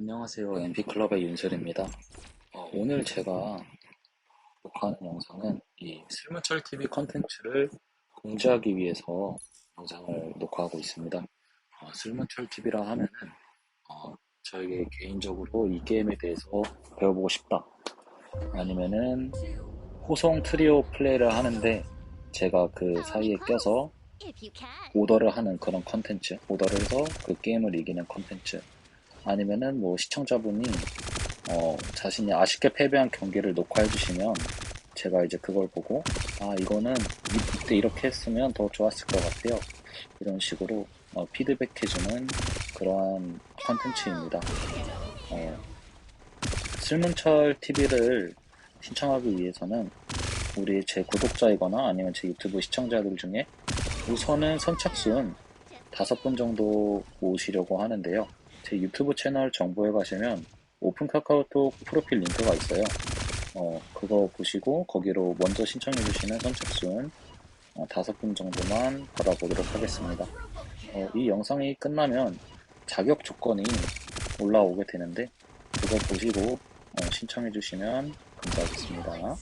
안녕하세요. MP클럽의 윤설입니다. 어, 오늘 제가 녹화하는 영상은 이 슬문철 TV 컨텐츠를 공지하기 위해서 영상을 녹화하고 있습니다. 어, 슬문철 TV라 하면은 어, 저에게 개인적으로 이 게임에 대해서 배워보고 싶다. 아니면은 호송 트리오 플레이를 하는데 제가 그 사이에 껴서 오더를 하는 그런 컨텐츠, 오더를 해서 그 게임을 이기는 컨텐츠, 아니면은 뭐 시청자분이 어, 자신이 아쉽게 패배한 경기를 녹화해 주시면 제가 이제 그걸 보고 아 이거는 이- 이때 이렇게 했으면 더 좋았을 것 같아요 이런 식으로 어, 피드백해주는 그러한 컨텐츠입니다 어, 슬문철 TV를 신청하기 위해서는 우리 제 구독자이거나 아니면 제 유튜브 시청자들 중에 우선은 선착순 다섯 분 정도 모으시려고 하는데요. 제 유튜브 채널 정보에 가시면 오픈 카카오톡 프로필 링크가 있어요. 어, 그거 보시고 거기로 먼저 신청해 주시는 선착순 어, 다섯 분 정도만 받아보도록 하겠습니다. 어, 이 영상이 끝나면 자격 조건이 올라오게 되는데 그거 보시고 어, 신청해 주시면 감사하겠습니다.